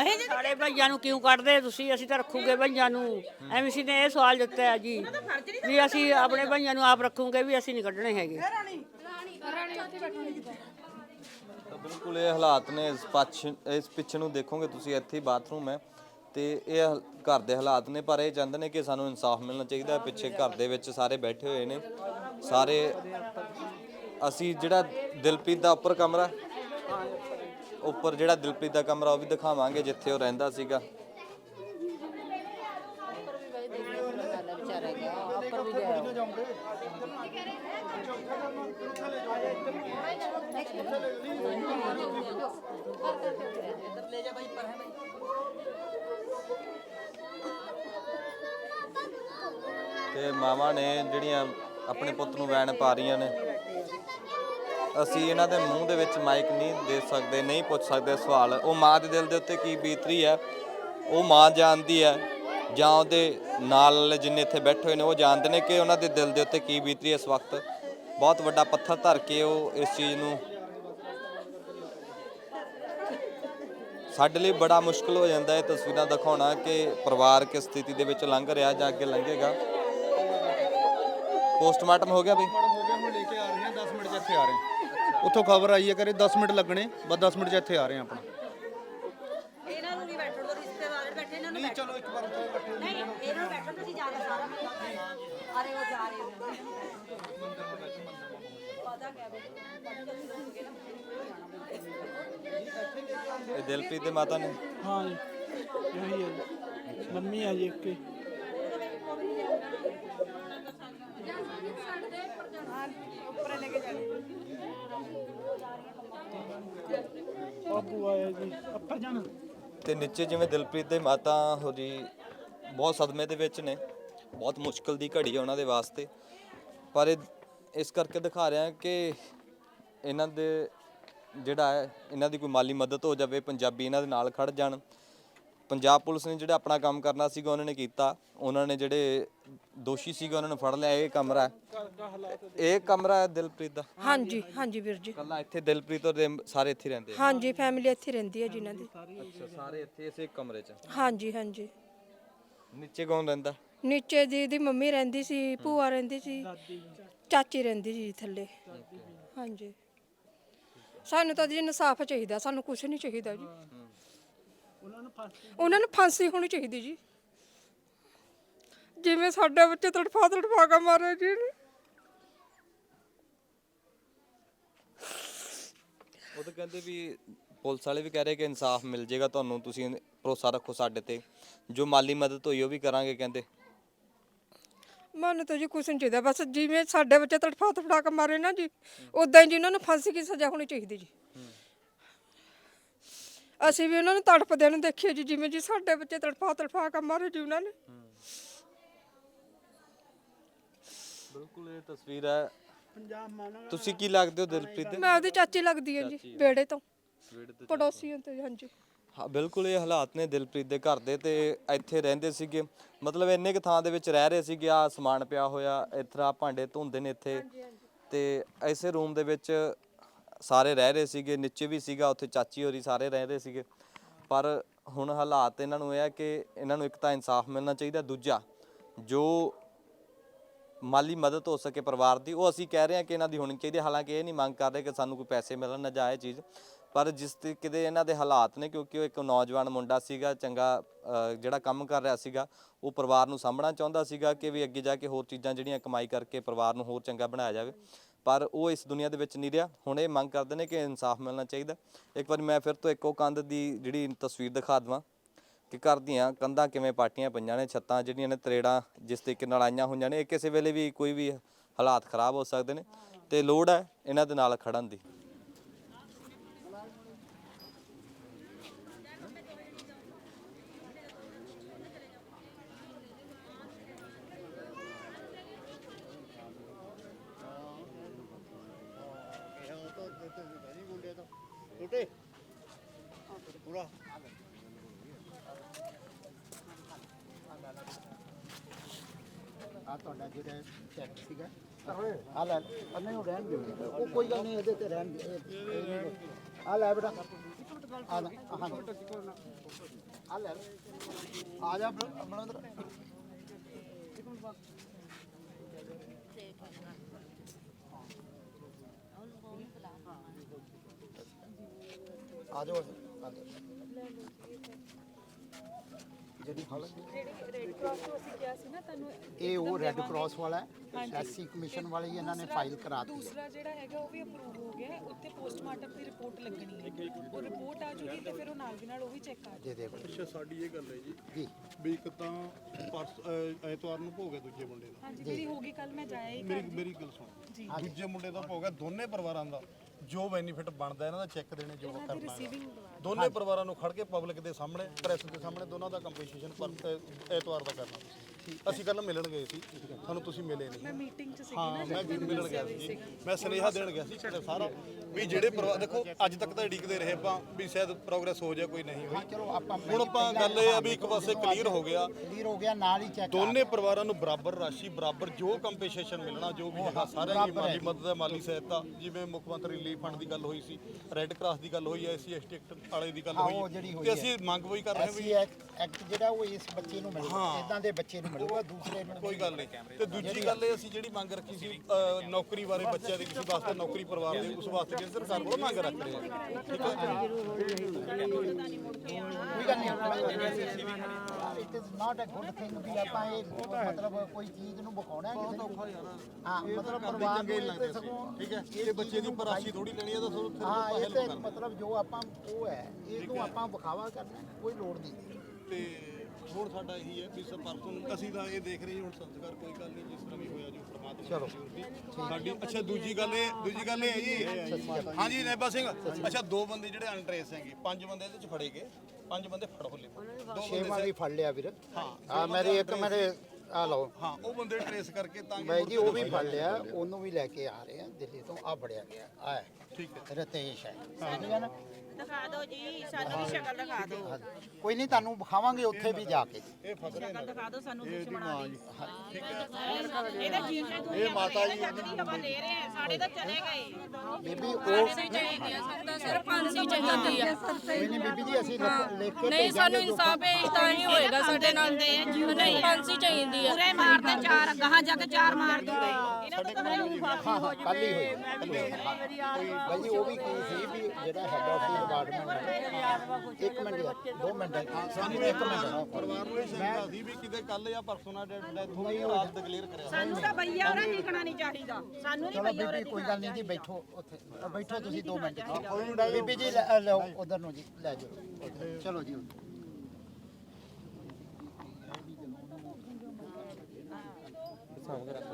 ਇਹ ਜੇ ਸਾਡੇ ਭਈਆਂ ਨੂੰ ਕਿਉਂ ਕੱਢਦੇ ਤੁਸੀਂ? ਅਸੀਂ ਤਾਂ ਰੱਖੂਗੇ ਭਈਆਂ ਨੂੰ। ਐਮਸੀ ਨੇ ਇਹ ਸਵਾਲ ਦਿੱਤਾ ਹੈ ਜੀ। ਵੀ ਅਸੀਂ ਆਪਣੇ ਭਈਆਂ ਨੂੰ ਆਪ ਰੱਖੂਗੇ ਵੀ ਅਸੀਂ ਨਹੀਂ ਕੱਢਣੇ ਹੈਗੇ। ਤਾਂ ਬਿਲਕੁਲ ਇਹ ਹਾਲਾਤ ਨੇ, ਇਸ ਪੱਛ, ਇਸ ਪਿੱਛੇ ਨੂੰ ਦੇਖੋਗੇ ਤੁਸੀਂ, ਇੱਥੇ ਹੀ ਬਾਥਰੂਮ ਹੈ ਤੇ ਇਹ ਹ- ਘਰ ਦੇ ਹਾਲਾਤ ਨੇ, ਪਰ ਇਹ ਚਾਹੁੰਦੇ ਨੇ ਕਿ ਸਾਨੂੰ ਇਨਸਾਫ ਮਿਲਣਾ ਚਾਹੀਦਾ ਹੈ। ਪਿੱਛੇ ਘਰ ਦੇ ਵਿੱਚ ਸਾਰੇ ਬੈਠੇ ਹੋਏ ਨੇ। ਸਾਰੇ, ਅਸੀਂ ਜਿਹੜਾ ਦਿਲਪ੍ਰੀਤ ਦਾ ਉੱਪਰ ਕਮਰਾ, ਉੱਪਰ ਜਿਹੜਾ ਦਿਲਪ੍ਰੀਤ ਦਾ ਕਮਰਾ, ਉਹ ਵੀ ਦਿਖਾਵਾਂਗੇ, ਜਿੱਥੇ ਉਹ ਰਹਿੰਦਾ ਸੀਗਾ। ਤੇ ਮਾਵਾਂ ਨੇ ਜਿਹੜੀਆਂ ਆਪਣੇ ਪੁੱਤ ਨੂੰ ਵੈਣ ਪਾ ਰਹੀਆਂ ਨੇ, ਅਸੀਂ ਇਹਨਾਂ ਦੇ ਮੂੰਹ ਦੇ ਵਿੱਚ ਮਾਈਕ ਨਹੀਂ ਦੇ ਸਕਦੇ, ਨਹੀਂ ਪੁੱਛ ਸਕਦੇ ਸਵਾਲ। ਉਹ ਮਾਂ ਦੇ ਦਿਲ ਦੇ ਉੱਤੇ ਕੀ ਬੀਤ ਰਹੀ ਹੈ? ਉਹ ਮਾਂ ਜਾਣਦੀ ਹੈ, ਜਾਂ ਉਹਦੇ ਨਾਲ ਵਾਲੇ ਜਿੰਨੇ ਇੱਥੇ ਬੈਠੇ ਹੋਏ ਨੇ, ਉਹ ਜਾਣਦੇ ਨੇ ਕਿ ਉਹਨਾਂ ਦੇ ਦਿਲ ਦੇ ਉੱਤੇ ਕੀ ਬੀਤ ਰਹੀ ਹੈ ਇਸ ਵਕਤ। ਬਹੁਤ ਵੱਡਾ ਪੱਥਰ ਧਰ ਕੇ ਉਹ ਇਸ ਚੀਜ਼ ਨੂੰ ਸਾਡੇ ਲਈ ਬੜਾ ਮੁਸ਼ਕਲ ਹੋ ਜਾਂਦਾ ਹੈ ਤਸਵੀਰਾਂ ਦਿਖਾਉਣਾ ਕਿ ਪਰਿਵਾਰ ਕਿਸ ਸਥਿਤੀ ਦੇ ਵਿੱਚ ਲੰਘ ਰਿਹਾ ਜਾਂ ਅੱਗੇ ਲੰਘੇਗਾ। ਪੋਸਟਮਾਰਟਮ ਹੋ ਗਿਆ ਬਈ? ਹੋ ਗਿਆ, ਹੁਣ ਲੈ ਕੇ ਆ ਰਹੇ ਹਾਂ 10 ਮਿੰਟ 'ਚ ਇੱਥੇ ਆ ਰਹੇ ਹਾਂ। ਉੱਥੋਂ ਖਬਰ ਆਈ ਹੈ ਕਰੇ 10 ਮਿੰਟ ਲੱਗਣੇ, ਬਸ 10 ਮਿੰਟ 'ਚ ਇੱਥੇ ਆ ਰਹੇ ਹਾਂ ਆਪਣਾ ਇਹਨਾਂ ਨੂੰ ਨਹੀਂ ਬੈਠਣ ਦੋ ਰਿਸ਼ਤੇਦਾਰ ਬੈਠੇ ਇਹਨਾਂ ਨੂੰ ਨਹੀਂ ਚਲੋ ਇੱਕ ਵਾਰ ਉੱਥੇ ਇਕੱਠੇ ਨਹੀਂ ਇਹਨਾਂ ਨੂੰ ਬੈਠਣ ਤੁਸੀਂ ਜਾ ਰਹੇ ਸਾਰਾ ਅਰੇ ਉਹ ਜਾ ਰਹੇ ਨੇ ਪਤਾ ਕਿਆ ਬਈ ਇਹ ਦਿਲਪ੍ਰੀਤ ਦੇ ਮਾਤਾ ਨੇ? ਹਾਂ ਜੀ ਇਹੀ ਹੈ ਜੀ। ਮੰਮੀ ਆ ਜੀ ਇੱਕ ਹੀ। ਬਾਪੂ ਆਇਆ ਜੀ ਅੱਪਰ ਜਾਣਾ। ਤੇ ਨੀਚੇ ਜਿਵੇਂ ਦਿਲਪ੍ਰੀਤ ਦੇ ਮਾਤਾ ਹੋਰੀ ਬਹੁਤ ਸਦਮੇ ਦੇ ਵਿੱਚ ਨੇ। ਬਹੁਤ ਮੁਸ਼ਕਲ ਦੀ ਘੜੀ ਹੈ ਉਹਨਾਂ ਦੇ ਵਾਸਤੇ। ਪਰ ਇਹ ਇਸ ਕਰਕੇ ਦਿਖਾ ਰਿਹਾ ਕਿ ਇਹਨਾਂ ਦੇ ਜਿਹੜਾ ਹੈ ਇਹਨਾਂ ਦੀ ਕੋਈ ਮਾਲੀ ਮਦਦ ਹੋ ਜਾਵੇ ਪੰਜਾਬੀ ਇਹਨਾਂ ਦੇ ਨਾਲ ਖੜ ਜਾਣ। ਪੰਜਾਬ ਪੁਲਿਸ ਨੇ ਜਿਹੜਾ ਆਪਣਾ ਕੰਮ ਕਰਨਾ ਸੀਗਾ ਉਹਨਾਂ ਨੇ ਕੀਤਾ। ਉਹਨਾਂ ਨੇ ਜਿਹੜੇ ਦੋਸ਼ੀ ਸੀਗੇ ਉਹਨਾਂ ਨੂੰ ਫੜ ਲਿਆ। ਇਹ ਕਮਰਾ ਹੈ। ਇਹ ਕਮਰਾ ਹੈ ਦਿਲਪ੍ਰੀਤ ਦਾ। ਹਾਂਜੀ ਹਾਂਜੀ ਵੀਰ ਜੀ। ਕੱਲਾ ਇੱਥੇ ਦਿਲਪ੍ਰੀਤ ਔਰ ਦੇ ਸਾਰੇ ਇੱਥੇ ਹੀ ਰਹਿੰਦੇ ਆ। ਹਾਂਜੀ ਫੈਮਿਲੀ ਇੱਥੇ ਰਹਿੰਦੀ ਹੈ ਜਿਨ੍ਹਾਂ ਦੀ। ਅੱਛਾ ਸਾਰੇ ਇੱਥੇ ਇਸੇ ਕਮਰੇ 'ਚ। ਹਾਂਜੀ ਹਾਂਜੀ। ਨੀਚੇ ਕੌਣ ਰਹਿੰਦਾ? ਨੀਚੇ ਦੀ ਦੀ ਮੰਮੀ ਰਹਿੰਦੀ ਸੀ ਭੂਆ ਰਹਿੰਦੀ ਸੀ ਚਾਚੀ ਰਹਿੰਦੀ ਸੀ ਥੱਲੇ। ਹਾਂਜੀ। ਸਾਨੂੰ ਤਾਂ ਜੀ ਇਨਸਾਫ ਚਾਹੀਦਾ ਸਾਨੂੰ ਕੁਝ ਨਹੀਂ ਚਾਹੀਦਾ ਜੀ। ਉਹਨਾਂ ਨੂੰ ਫਾਂਸੀ ਹੋਣੀ ਚਾਹੀਦੀ ਜੀ। ਜਿਵੇਂ ਸਾਡੇ ਬੱਚੇ ਤੜਫਾ ਤੜਫਾ ਕੇ ਮਾਰੇ ਜੀ। ਨੇ। ਉਹ ਤਾਂ ਕਹਿੰਦੇ ਵੀ ਪੁਲਿਸ ਵਾਲੇ ਵੀ ਕਹਿ ਰਹੇ ਕਿ ਇਨਸਾਫ ਮਿਲ ਜਾਏਗਾ ਤੁਹਾਨੂੰ ਤੁਸੀਂ ਭਰੋਸਾ ਰੱਖੋ ਸਾਡੇ ਤੇ। ਜੋ ਮਾਲੀ ਮਦਦ ਹੋਈ ਉਹ ਵੀ ਕਰਾਂਗੇ ਕਹਿੰਦੇ। ਮੈਨੂੰ ਤਾਂ ਜੀ ਕੁਛ ਨਹੀਂ ਚਾਹੀਦਾ ਬਸ ਜਿਵੇਂ ਸਾਡੇ ਬੱਚੇ ਤੜਫਾ ਤੜਫਾ ਕੇ ਮਾਰੇ ਨਾ ਜੀ ਉਦਾਂ ਹੀ ਜੀ ਉਹਨਾਂ ਨੂੰ ਫਾਂਸੀ ਦੀ ਸਜ਼ਾ ਹੋਣੀ ਚਾਹੀਦੀ ਜੀ। ਅਸੀਂ ਵੀ ਉਹਨਾਂ ਨੂੰ ਤੜਫਦਿਆਂ ਨੂੰ ਦੇਖਿਆ ਜੀ ਜਿਵੇਂ ਜੀ ਸਾਡੇ ਬੱਚੇ ਤੜਫਾ ਤੜਫਾ ਕੇ ਮਾਰੇ ਜੀ ਉਹਨਾਂ ਨੇ। ਬਿਲਕੁਲ ਇਹ ਤਸਵੀਰ ਹੈ। ਤੁਸੀਂ ਕੀ ਲੱਗਦੇ ਹੋ ਦਿਲਪ੍ਰੀਤ? ਮੈਂ ਉਹਦੀ ਚਾਚੀ ਲੱਗਦੀ ਹਾਂ ਜੀ ਬੇੜੇ ਤੋਂ। ਵਿਹੜੇ ਤੋਂ ਪੜੋਸੀ ਹਾਂ ਤੇ ਹਾਂਜੀ। ਹਾਂ ਬਿਲਕੁਲ ਇਹ ਹਾਲਾਤ ਨੇ ਦਿਲਪ੍ਰੀਤ ਦੇ ਘਰ ਦੇ ਤੇ ਇੱਥੇ ਰਹਿੰਦੇ ਸੀਗੇ। ਮਤਲਬ ਇੰਨੇ ਕੁ ਥਾਂ ਦੇ ਵਿੱਚ ਰਹਿ ਰਹੇ ਸੀਗੇ ਆ ਸਮਾਨ ਪਿਆ ਹੋਇਆ ਇਤਰਾ ਭਾਂਡੇ ਧੁੰਦੇ ਨੇ ਇੱਥੇ। ਤੇ ਐਸੇ ਰੂਮ ਦੇ ਵਿੱਚ ਸਾਰੇ ਰਹਿ ਰਹੇ ਸੀਗੇ ਨੀਚੇ ਵੀ ਸੀਗਾ ਉੱਥੇ ਚਾਚੀ ਹੋਰੀ ਸਾਰੇ ਰਹਿ ਰਹੇ ਸੀਗੇ। ਪਰ ਹੁਣ ਹਾਲਾਤ ਇਹਨਾਂ ਨੂੰ ਇਹ ਹੈ ਕਿ ਇਹਨਾਂ ਨੂੰ ਇੱਕ ਤਾਂ ਇਨਸਾਫ ਮਿਲਣਾ ਚਾਹੀਦਾ ਦੂਜਾ ਜੋ ਮਾਲੀ ਮਦਦ ਹੋ ਸਕੇ ਪਰਿਵਾਰ ਦੀ ਉਹ ਅਸੀਂ ਕਹਿ ਰਹੇ ਹਾਂ ਕਿ ਇਹਨਾਂ ਦੀ ਹੋਣੀ ਚਾਹੀਦੀ ਹੈ। ਹਾਲਾਂਕਿ ਇਹ ਨਹੀਂ ਮੰਗ ਕਰ ਰਹੇ ਕਿ ਸਾਨੂੰ ਕੋਈ ਪੈਸੇ ਮਿਲਣ ਨਾ ਜਾਏ ਚੀਜ਼। ਪਰ ਜਿਸ ਤਰੀਕੇ ਦੇ ਇਹਨਾਂ ਦੇ ਹਾਲਾਤ ਨੇ, ਕਿਉਂਕਿ ਉਹ ਇੱਕ ਨੌਜਵਾਨ ਮੁੰਡਾ ਸੀਗਾ, ਚੰਗਾ ਜਿਹੜਾ ਕੰਮ ਕਰ ਰਿਹਾ ਸੀਗਾ, ਉਹ ਪਰਿਵਾਰ ਨੂੰ ਸਾਂਭਣਾ ਚਾਹੁੰਦਾ ਸੀਗਾ ਕਿ ਵੀ ਅੱਗੇ ਜਾ ਕੇ ਹੋਰ ਚੀਜ਼ਾਂ ਜਿਹੜੀਆਂ ਕਮਾਈ ਕਰਕੇ ਪਰਿਵਾਰ ਨੂੰ ਹੋਰ ਚੰਗਾ ਬਣਾਇਆ ਜਾਵੇ। ਪਰ ਉਹ ਇਸ ਦੁਨੀਆ ਦੇ ਵਿੱਚ ਨਹੀਂ ਰਿਹਾ। ਹੁਣ ਇਹ ਮੰਗ ਕਰਦੇ ਨੇ ਕਿ ਇਨਸਾਫ ਮਿਲਣਾ ਚਾਹੀਦਾ। ਇੱਕ ਵਾਰ ਮੈਂ ਫਿਰ ਤੋਂ ਇੱਕੋ ਕੰਧ ਦੀ ਜਿਹੜੀ ਤਸਵੀਰ ਦਿਖਾ ਦਵਾਂ ਕਿ ਘਰ ਦੀਆਂ ਕੰਧਾਂ ਕਿਵੇਂ ਪਾਟੀਆਂ ਪਈਆਂ ਨੇ, ਛੱਤਾਂ ਜਿਹੜੀਆਂ ਨੇ, ਤਰੇੜਾਂ ਜਿਸ ਤਰੀਕੇ ਨਾਲ ਆਈਆਂ ਹੋਈਆਂ ਨੇ, ਇਹ ਕਿਸੇ ਵੇਲੇ ਵੀ ਕੋਈ ਵੀ ਹਾਲਾਤ ਖਰਾਬ ਹੋ ਸਕਦੇ ਨੇ ਤੇ ਲੋੜ ਹੈ ਇਹਨਾਂ ਦੇ ਨਾਲ ਖੜਨ ਦੀ। ਆ ਤੁਹਾਡਾ ਜਿਹੜਾ ਚੈੱਕ ਸੀਗਾ। ਆ ਲੈ ਆ ਨਹੀਂ, ਉਹ ਰਹਿਣ ਦਿਓ। ਉਹ ਕੋਈ ਗੱਲ ਨਹੀਂ, ਇਹਦੇ ਤੇ ਰਹਿਣ ਦਿਓ। ਆ ਲੈ ਬੇਟਾ। ਆ ਲੈ ਹਾਂ ਆ ਲੈ। ਆ ਜਾ ਮਨਿੰਦਰ ਆ ਜਾਓ। ਆ ਜਾਓ। ਜਿਹੜੀ ਹਾਲਤ ਰੈੱਡ ਕਰਾਸ ਤੋਂ ਅਸੀਂ ਕਿਹਾ ਸੀ ਨਾ ਤੁਹਾਨੂੰ ਇਹ ਉਹ ਰੈੱਡ ਕਰਾਸ ਵਾਲਾ ਐਸਸੀ ਕਮਿਸ਼ਨ ਵਾਲੇ ਹੀ ਇਹਨਾਂ ਨੇ ਫਾਈਲ ਕਰਾਤੀ ਦੂਸਰਾ ਜਿਹੜਾ ਹੈਗਾ ਉਹ ਵੀ ਅਪਰੂਵ ਹੋ ਗਿਆ ਹੈ। ਉੱਤੇ ਪੋਸਟਮਾਰਟਮ ਦੀ ਰਿਪੋਰਟ ਲੱਗਣੀ ਹੈ। ਉਹ ਰਿਪੋਰਟ ਆ ਜੂਗੀ ਤੇ ਫਿਰ ਉਹ ਨਾਲ ਦੀ ਨਾਲ ਉਹ ਵੀ ਚੈੱਕ ਕਰ ਦੇ ਦੇਖੋ ਅੱਛਾ ਸਾਡੀ ਇਹ ਗੱਲ ਹੈ ਜੀ ਜੀ। ਵੀ ਇੱਕ ਤਾਂ ਐਤਵਾਰ ਨੂੰ ਭੋਗ ਹੈ ਦੂਜੇ ਮੁੰਡੇ ਦਾ। ਹਾਂਜੀ ਮੇਰੀ ਹੋ ਗਈ ਕੱਲ ਮੈਂ ਜਾਇਆ ਹੀ ਮੇਰੀ ਮੇਰੀ ਗੱਲ ਸੁਣ। ਦੂਜੇ ਮੁੰਡੇ ਦਾ ਭੋਗ ਹੈ ਦੋਨੇ ਪਰਿਵਾਰਾਂ ਦਾ। ਜੋ ਬੈਨੀਫਿਟ ਬਣਦਾ ਇਹਨਾਂ ਦਾ ਚੈੱਕ ਦੇਣੇ ਜੋ ਕਰਨਾ। ਹੈ। ਦੋਨੇ ਪਰਿਵਾਰਾਂ ਨੂੰ ਖੜ ਕੇ ਪਬਲਿਕ ਦੇ ਸਾਹਮਣੇ ਪ੍ਰੈਸ ਦੇ ਸਾਹਮਣੇ ਦੋਨਾਂ ਦਾ ਕੰਪਨਸੇਸ਼ਨ ਪਰ ਐਤਵਾਰ ਦਾ ਕਰਨਾ। ਤੁਸੀਂ ਅਸੀਂ ਕੱਲ ਮਿਲਣ ਗਏ ਸੀ। ਤੁਹਾਨੂੰ ਤੁਸੀਂ ਮਿਲੇ ਨਹੀਂ। ਮੈਂ ਮੀਟਿੰਗ 'ਚ ਸੀ ਹਾਂ ਮੈਂ ਵੀ ਮਿਲਣ ਗਿਆ ਸੀ। ਜੀ। ਮੈਂ ਸੁਨੇਹਾ ਦੇਣ ਗਿਆ ਸੀ ਤੁਹਾਡਾ ਸਾਰਾ। ਵੀ ਜਿਹੜੇ ਪਰਿਵਾਰ ਦੇਖੋ ਅੱਜ ਤੱਕ ਤਾਂ ਉਡੀਕਦੇ ਰਹੇ ਆਪਾਂ ਵੀ ਸ਼ਾਇਦ ਪ੍ਰੋਗਰੈਸ ਹੋ ਜਾਏ ਕੋਈ ਨਹੀਂ ਹੋਈ। ਚਲੋ ਆਪਾਂ ਹੁਣ ਆਪਾਂ ਗੱਲ ਇਹ ਆ ਵੀ ਇੱਕ ਪਾਸੇ ਕਲੀਅਰ ਹੋ ਗਿਆ। ਕਲੀਅਰ ਹੋ ਗਿਆ ਨਾਲ ਹੀ ਚੈੱਕ ਦੋਨੇ ਪਰਿਵਾਰਾਂ ਨੂੰ ਬਰਾਬਰ ਰਾਸ਼ੀ ਬਰਾਬਰ ਜੋ ਕੰਪਨਸੇਸ਼ਨ ਮਿਲਣਾ ਜੋ ਵੀ ਹੈਗਾ ਸਾਰਿਆਂ ਦੀ ਮਾਲੀ ਮਦਦ ਹੈ ਮਾਲੀ ਸਹਾਇਤਾ। ਜਿਵੇਂ ਮੁੱਖ ਮੰਤਰੀ ਰਿਲੀਫ ਫੰਡ ਦੀ ਗੱਲ ਹੋਈ ਸੀ ਰੈੱਡ ਕਰਾਸ ਦੀ ਗੱਲ ਹੋਈ ਹੈ ਐਸਸੀ ਐਸਟੀ ਐਕਟ ਵਾਲੇ ਦੀ ਗੱਲ ਹਾਂ, ਹੋਈ ਹੋਈ ਤੇ ਹੈ। ਅਸੀਂ ਮੰਗ ਵਈ ਕਰ ਰਹੇ ਵੀ ਐਸੀ ਐਕਟ ਜਿਹੜਾ ਉਹ ਇਸ ਬੱਚੇ ਨੂੰ ਮਿਲੂਗਾ ਇਦਾਂ ਦੇ ਬੱਚੇ ਨੂੰ ਮਿਲੂਗਾ ਦੂਸਰੇ ਨੂੰ ਕੋਈ ਗੱਲ ਨਹੀਂ। ਤੇ ਦੂਜੀ ਗੱਲ ਇਹ ਅਸੀਂ ਜਿਹੜੀ ਮੰਗ ਰੱਖੀ ਸੀ ਅ, ਨੌਕਰੀ ਬਾਰੇ ਬੱਚਿਆਂ ਦੀ ਕਿਸੇ ਵਾਸਤੇ ਨੌਕਰੀ ਪਰਿਵਾਰ ਦੀ ਉਸ ਵਾਸਤੇ ਵੀ ਸਰਕਾਰ ਕੋਲ ਮੰਗ ਰੱਖ ਰਹੇ ਹਾਂ। ਠੀਕ ਹੈ it is not a good thing ਵੀ ਆਪਾਂ ਇਹ ਮਤਲਬ ਕੋਈ ਚੀਜ਼ ਨੂੰ ਬਖਾਉਣਾ ਕਿਸੇ ਨੂੰ। ਹਾਂ ਮਤਲਬ ਪਰਿਵਾਰ ਨੂੰ ਇਹ ਤੇ ਸਗੋਂ ਠੀਕ ਹੈ ਇਹ ਬੱਚੇ ਦੀ ਪਰਾਸ਼ੀ ਥੋੜੀ ਲੈਣੀ ਹੈ ਤਾਂ ਤੁਹਾਨੂੰ ਫਿਰ ਹਾਂ ਇਹ ਤੇ। ਮਤਲਬ ਜੋ ਆਪਾਂ ਉਹ ਹੈ ਇਹ ਤੋਂ ਆਪਾਂ ਵਿਖਾਵਾ ਕਰਨਾ ਕੋਈ ਲੋੜ ਨਹੀਂ। ਤੇ ਹੁਣ ਸਾਡਾ ਇਹੀ ਹੈ ਵੀ ਪਰਸੋਂ ਨੂੰ ਅਸੀਂ ਤਾਂ ਇਹ ਦੇਖ ਰਹੇ ਹਾਂ ਹੁਣ ਸੰਸਕਾਰ ਕੋਈ ਗੱਲ ਨਹੀਂ ਜਿਸ ਤਰ੍ਹਾਂ ਵੀ ਹੋਇਆ ਜੋ ਪ੍ਰਮਾਤਮਾ ਚਲੋ। ਸਾਡੀ ਅੱਛਾ ਦੂਜੀ ਗੱਲ ਇਹ ਦੂਜੀ ਗੱਲ ਇਹ ਹੈ ਜੀ। ਹਾਂਜੀ ਨੇਬਾ ਸਿੰਘ ਅੱਛਾ ਦੋ ਬੰਦੇ ਜਿਹੜੇ ਅਨਟ੍ਰੇਸ ਹੈਗੇ ਪੰਜ ਬੰਦੇ ਇਹਦੇ ਚ ਫੜੇ ਗਏ ਪੰਜ ਬੰਦੇ ਫੜ ਹੋਲੇ ਦੋ ਛੇਵਾਂ ਬੰਦੇ ਵੀ ਫੜ ਲਿਆ ਵੀਰ। ਹਾਂ ਮੇਰੇ ਇੱਕ ਮੇਰੇ ਆ ਲਓ। ਹਾਂ ਉਹ ਬੰਦੇ ਟ੍ਰੇਸ ਕਰਕੇ ਤਾਂ ਕਿ ਬਾਈ ਜੀ ਉਹ ਵੀ ਫੜ ਲਿਆ। ਉਹਨੂੰ ਵੀ ਲੈ ਕੇ ਆ ਰਹੇ ਆ ਦਿੱਲੀ ਤੋਂ ਆ ਫੜਿਆ ਗਿਆ ਆ ਠੀਕ ਹੈ। ਰਤੇਸ਼ ਹੈ। ਠੀਕ ਹੈ। ਨਾ ਦਿਖਾ ਦਿਓ ਜੀ ਸਾਨੂੰ ਵੀ ਸ਼ਕਲ ਦਿਖਾ ਦਿਓ। ਹਾਂਜੀ। ਕੋਈ ਨਹੀਂ ਤੁਹਾਨੂੰ ਵਿਖਾਵਾਂਗੇ ਉੱਥੇ ਵੀ ਜਾ ਕੇ। ਇਹ ਫਸ ਰਹੇ ਨੇ। ਦਿਖਾ ਦਿਓ ਸਾਨੂੰ ਦੁਸ਼ਮਣ ਬਣਾ ਲਈ ਇਹਦਾ ਜੀਵਨ ਦੁਨੀਆ ਇਹ ਮਾਤਾ ਜੀ। ਦੀ ਹਵਾ ਲੈ ਰਹੇ ਆ ਸਾਡੇ ਤਾਂ ਚਲੇ ਗਏ। ਬੀਬੀ ਉਹ ਸਿਰਫ ਫਾਂਸੀ ਚਾਹੀਦੀ ਆ। ਕੋਈ ਨਹੀਂ ਬੀਬੀ ਜੀ ਅਸੀਂ ਲਿਖ ਕੇ ਨਹੀਂ ਸਾਨੂੰ ਇਨਸਾਫ ਹੈ ਤਾਂ ਹੀ ਹੋਏਗਾ ਸਾਡੇ ਨਾਲ। ਨਹੀਂ। ਫਾਂਸੀ ਚਾਹੀਦੀ ਆ। ਪੂਰੇ ਮਾਰਦੇ ਚਾਰ ਗਾਹਾਂ ਜਾ ਕੇ ਚਾਰ ਮਾਰ ਦੂੰਗੇ ਇਹਨਾਂ ਤੋਂ ਤਾਂ ਹਰੇ ਹਾਂ ਹਾਂ ਕੱਲ ਹੀ ਹੋਈ ਕੱਲ੍ਹ ਹੀ ਹੋਈ। ਬਾਈ ਜੀ ਉਹ ਵੀ ਕੀ ਸੀ ਵੀ ਜਿਹੜਾ ਹੈਡ ਆਫ ਦੀ ਡਿਪਾਰਟਮੈਂਟ ਇੱਕ ਮਿੰਟ ਦੋ ਮਿੰਟ। ਸਾਨੂੰ ਇੱਕ ਮਿੰਟ। ਪਰਿਵਾਰ ਨੂੰ ਇਹ ਸ਼ੰਕਾ ਸੀ ਵੀ ਕਿਤੇ ਕੱਲ ਜਾਂ ਪਰਸੋਂ ਨਾਲ ਡੈਥ ਹੋ ਗਈ ਰਾਤ ਦਾ ਕਲੀਅਰ ਕਰਿਆ ਸਾਨੂੰ ਤਾਂ ਬਈਆ ਉਹਨਾਂ ਟਿਕਣਾ ਨਹੀਂ ਚਾਹੀਦਾ। ਸਾਨੂੰ ਨਹੀਂ ਬਈਆ ਬੀਬੀ ਕੋਈ ਗੱਲ ਨਹੀਂ ਜੀ ਬੈਠੋ ਉੱਥੇ। ਬੈਠੋ ਤੁਸੀਂ 2 ਮਿੰਟ। ਬੀਬੀ ਜੀ ਲਓ ਉਧਰ ਨੂੰ ਜੀ ਲੈ ਜਾਓ। ਚਲੋ ਜੀ ਉੱਧਰ। ਅ,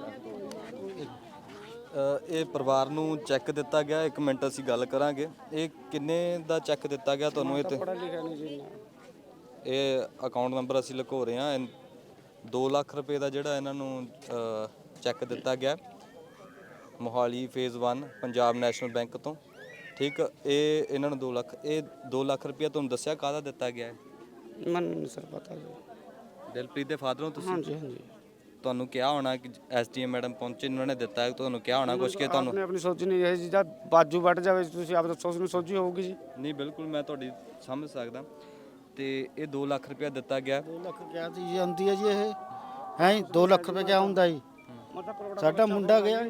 ਇਹ ਪਰਿਵਾਰ ਨੂੰ ਚੈੱਕ ਦਿੱਤਾ ਗਿਆ ਇੱਕ ਮਿੰਟ ਅਸੀਂ ਗੱਲ ਕਰਾਂਗੇ। ਇਹ ਕਿੰਨੇ ਦਾ ਚੈੱਕ ਦਿੱਤਾ ਗਿਆ ਤੁਹਾਨੂੰ ਇਹ ਤੇ ਪੜਾ ਲਿਖਿਆ ਨਹੀਂ ਜੀ ਇੰਨਾ। ਇਹ ਅਕਾਊਂਟ ਨੰਬਰ ਅਸੀਂ ਲਿਖੋ ਰਹੇ ਹਾਂ 2 ਲੱਖ ਰੁਪਏ ਦਾ ਜਿਹੜਾ ਇਹਨਾਂ ਨੂੰ ਚੈੱਕ ਦਿੱਤਾ ਗਿਆ। Mohali phase 1 Punjab national bank ਤੋਂ। ਠੀਕ ਇਹ ਇਹਨਾਂ ਨੂੰ 2 ਲੱਖ ਇਹ 2 ਲੱਖ ਰੁਪਇਆ ਤੁਹਾਨੂੰ ਦੱਸਿਆ ਕਾਹਦਾ ਦਿੱਤਾ ਗਿਆ ਹੈ? ਮੈਨੂੰ ਨਹੀਂ ਸਰ ਪਤਾ ਜੀ। ਦਿਲਪ੍ਰੀਤ ਦੇ ਫਾਦਰ ਨੂੰ ਤੁਸੀਂ? ਹਾਂਜੀ ਹਾਂਜੀ। ਤੁਹਾਨੂੰ ਕਿਹਾ ਹੋਣਾ ਕਿ ਐਸਡੀਐਮ ਮੈਡਮ ਪਹੁੰਚੇ ਉਹਨਾਂ ਨੇ ਦਿੱਤਾ ਹੈ, ਤੁਹਾਨੂੰ ਕਿਹਾ ਹੋਣਾ ਕੁਝ ਕਿ ਤੁਹਾਨੂੰ ਆਪਣੀ ਆਪਣੀ ਸੋਚੀ ਨਹੀਂ ਇਹ ਜਿਹਦਾ ਬਾਜੂ ਵੱਟ ਜਾਵੇ ਤੁਸੀਂ ਆਪ ਸੋਚ ਨੂੰ ਸੋਚੀ ਹੋਊਗੀ ਜੀ। ਨਹੀਂ ਬਿਲਕੁਲ ਮੈਂ ਤੁਹਾਡੀ ਸਮਝ ਸਕਦਾ। ਤੇ ਇਹ 2 ਲੱਖ ਰੁਪਇਆ ਦਿੱਤਾ ਗਿਆ। 2 ਲੱਖ ਕਿਆ ਦੀ ਆਉਂਦੀ ਹੈ ਜੀ ਇਹ। ਹੈ 2 ਲੱਖ ਰੁਪਏ ਕਿਆ ਹੁੰਦਾ ਜੀ? ਸਾਡਾ ਮੁੰਡਾ ਗਿਆ।